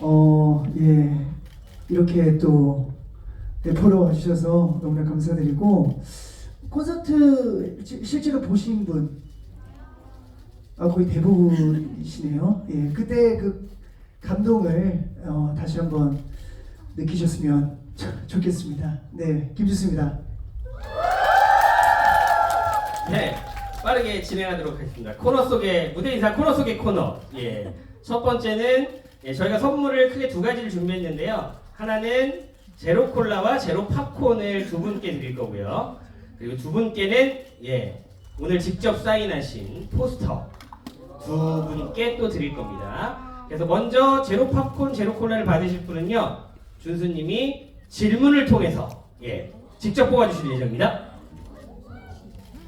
어, 예. 이렇게 또 네, 보러 와주셔서 너무나 감사드리고 콘서트 시- 실제로 보신 분 아, 거의 대부분이시네요. 예, 그때 그 감동을 어, 다시 한번 느끼셨으면 좋- 좋겠습니다. 네, 김주수입니다. 네, 빠르게 진행하도록 하겠습니다. 코너 속의 무대 인사 코너 속의 코너. 예, 첫 번째는 예, 저희가 선물을 크게 두 가지를 준비했는데요. 하나는 제로 콜라와 제로 팝콘을 두 분께 드릴 거고요. 그리고 두 분께는 예, 오늘 직접 사인하신 포스터 두 분께 또 드릴 겁니다. 그래서 먼저 제로 팝콘, 제로 콜라를 받으실 분은요, 준수님이 질문을 통해서 예, 직접 뽑아주실 예정입니다.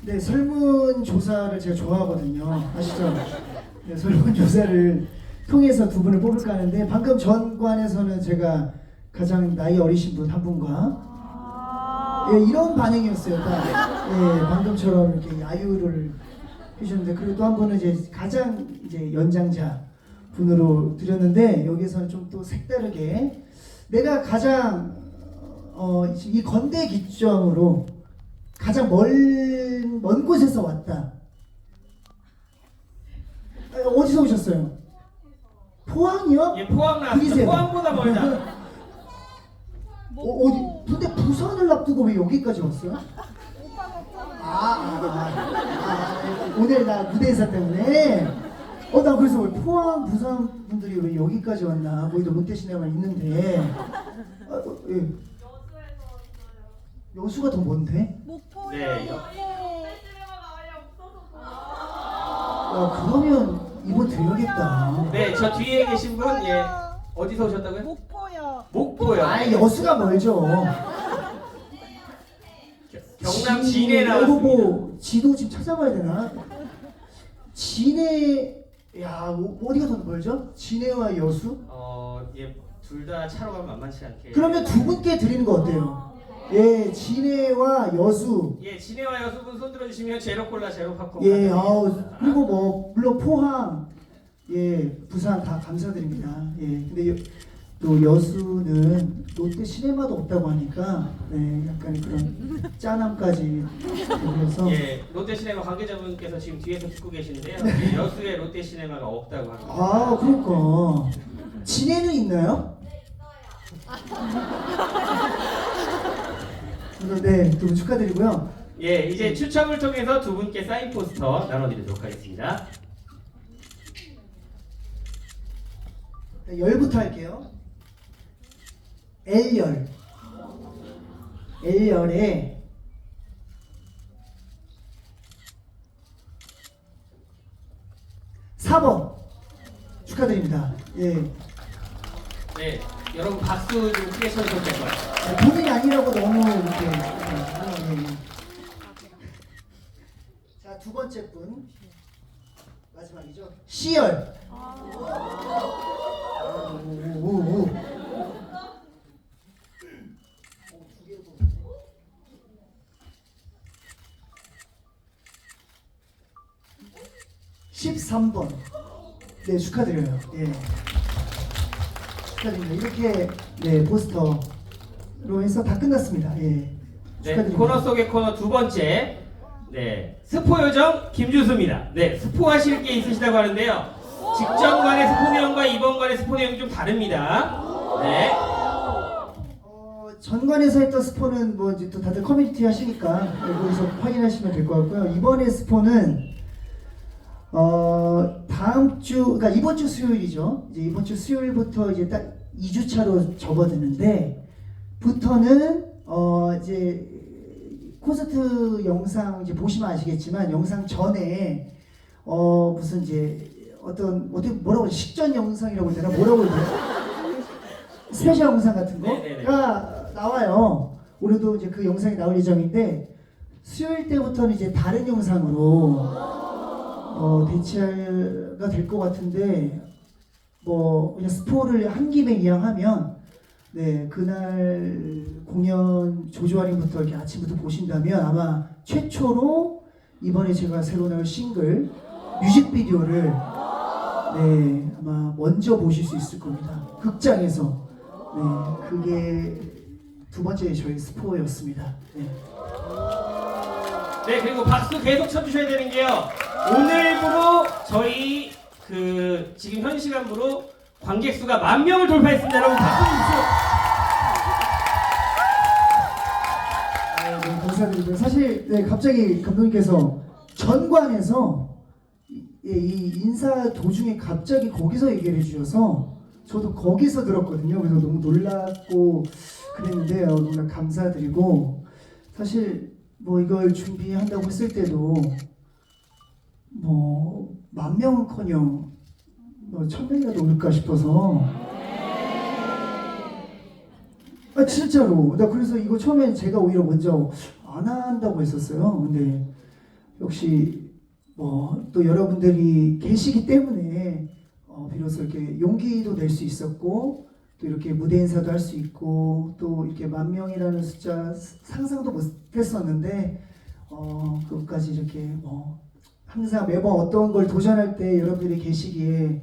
네, 설문 조사를 제가 좋아하거든요. 아시죠? 네, 설문 조사를 통해서 두 분을 뽑을까 하는데 방금 전관에서는 제가 가장 나이 어리신 분 한 분과 예, 이런 반응이었어요. 딱. 예, 방금처럼 이렇게 야유를 해주셨는데 그리고 또 한 분은 이제 가장 이제 연장자 분으로 드렸는데 여기서는 좀 또 색다르게 내가 가장 어, 이 건대 기점으로 가장 멀, 먼 곳에서 왔다. 아, 어디서 오셨어요? 포항이요? 예, 포항. 그리세요. 포항보다 멀다. 어, 어디? 근데 부산을 앞두고 왜 여기까지 왔어요? 아, 아, 아, 아, 오늘 나 무대 인사 때문에. 어, 나 그래서 왜 포항, 부산 분들이 왜 여기까지 왔나? 거기도 롯데시네마 있는데. 아, 어, 예. 여수가 더 먼데? 목포요. 네, 여- 목포. 야, 그러면 이번 드려야겠다. 네, 저 뒤에 계신 분, 예, 어디서 오셨다고요? 목포요. 목포요. 아, 여수가 멀죠. 경남 지- 진해 이거 나왔습니다. 뭐 지도 지금 찾아봐야 되나? 진해 야 어- 어디가 더 멀죠? 진해와 여수? 어, 예, 둘 다 차로 가면 만만치 않게. 그러면 두 분께 드리는 거 어때요? 예, 진해와 여수. 예, 진해와 여수분 손 들어주시면 제로 콜라, 제로 팝콘. 예. 아우 그리고 뭐 물론 포항, 예, 부산 다 감사드립니다. 예, 근데 여, 또 여수는 롯데 시네마도 없다고 하니까 네, 약간 그런 짠함까지 보면서 예, 롯데시네마 관계자분께서 지금 뒤에서 듣고 계시는데요. 예, 여수에 롯데시네마가 없다고 합니다. 아, 그러니까 진해는 있나요? 네, 두분 축하드리고요. 예, 이제 추첨을 통해서 두 분께 사인 포스터 나눠드리도록 하겠습니다. 네, 열부터 할게요. L열. L열에 사번 축하드립니다. 예. 네, 여러분 박수 좀 크게 쳐주셔도 될 것 같아요. 네, 본인이 아니라고 너무 이렇게. 자, 두 번째 분. 마지막이죠. C열. 오, 오, 오. 13번. 네, 축하드려요. 예. 축하드립니다. 이렇게 네, 포스터로 해서 다 끝났습니다. 예. 네, 축하드립니다. 코너 속의 코너 두 번째. 네, 스포 요정 김주수입니다. 네, 스포 하실 게 있으시다고 하는데요. 직전관의 스포 내용과 이번관의 스포 내용이 좀 다릅니다. 네, 어, 전관에서 했던 스포는 뭐 이제 또 다들 커뮤니티 하시니까 네, 거기서 확인하시면 될 것 같고요. 이번에 스포는 어 다음 주 그러니까 이번 주 수요일이죠. 이제 이번 주 수요일부터 이제 딱 2주차로 접어드는데 부터는 어 이제 콘서트 영상 이제 보시면 아시겠지만 영상 전에 어 무슨 이제 어떤 어떻게 뭐라고 그러지 식전 영상이라고 해야 되나 뭐라고 해야 되나 스페셜 영상 같은 네네네. 거가 나와요. 올해도 이제 그 영상이 나올 예정인데 수요일 때부터는 이제 다른 영상으로 어, 대체가 될 것 같은데 뭐 그냥 스포를 한 김에 이왕하면 네 그날 공연 조조아링부터 이렇게 아침부터 보신다면 아마 최초로 이번에 제가 새로 나올 싱글 뮤직비디오를 네, 아마 먼저 보실 수 있을 겁니다. 극장에서. 네, 그게 두 번째 저희 스포였습니다. 네. 네 그리고 박수 계속 쳐주셔야 되는 게요. 오늘부로 저희 그 지금 현 시간부로 관객 수가 만 명을 돌파했습니다. 여러분 박수. 아, 네, 감사드립니다. 사실 네, 갑자기 감독님께서 전관에서 이, 예, 이 인사 도중에 갑자기 거기서 얘기를 해주셔서 저도 거기서 들었거든요. 그래서 너무 놀랐고 그랬는데 어, 너무나 감사드리고 사실 뭐 이걸 준비한다고 했을 때도 뭐 만 명은커녕 뭐천 명이라도 올까 싶어서. 아 진짜로. 나 그래서 이거 처음엔 제가 오히려 먼저 안 한다고 했었어요. 근데 역시 뭐 또 여러분들이 계시기 때문에 어, 비로소 이렇게 용기도 낼 수 있었고 또 이렇게 무대 인사도 할 수 있고 또 이렇게 만 명이라는 숫자 상상도 못했었는데 어 그것까지 이렇게 뭐 항상 매번 어떤 걸 도전할 때 여러분들이 계시기에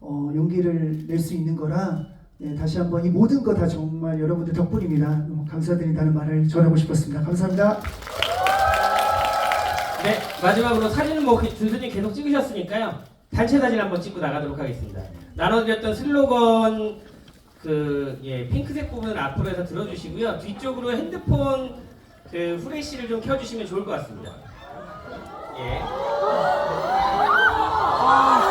어, 용기를 낼 수 있는 거라 네, 다시 한번 이 모든 거 다 정말 여러분들 덕분입니다. 너무 감사드린다는 말을 전하고 싶었습니다. 감사합니다. 네 마지막으로 사진은 뭐 준수님 계속 찍으셨으니까요. 단체 사진 한번 찍고 나가도록 하겠습니다. 나눠드렸던 슬로건 그 예, 핑크색 부분을 앞으로 해서 들어주시고요. 뒤쪽으로 핸드폰 그 후레쉬를 좀 켜주시면 좋을 것 같습니다. 예. 아,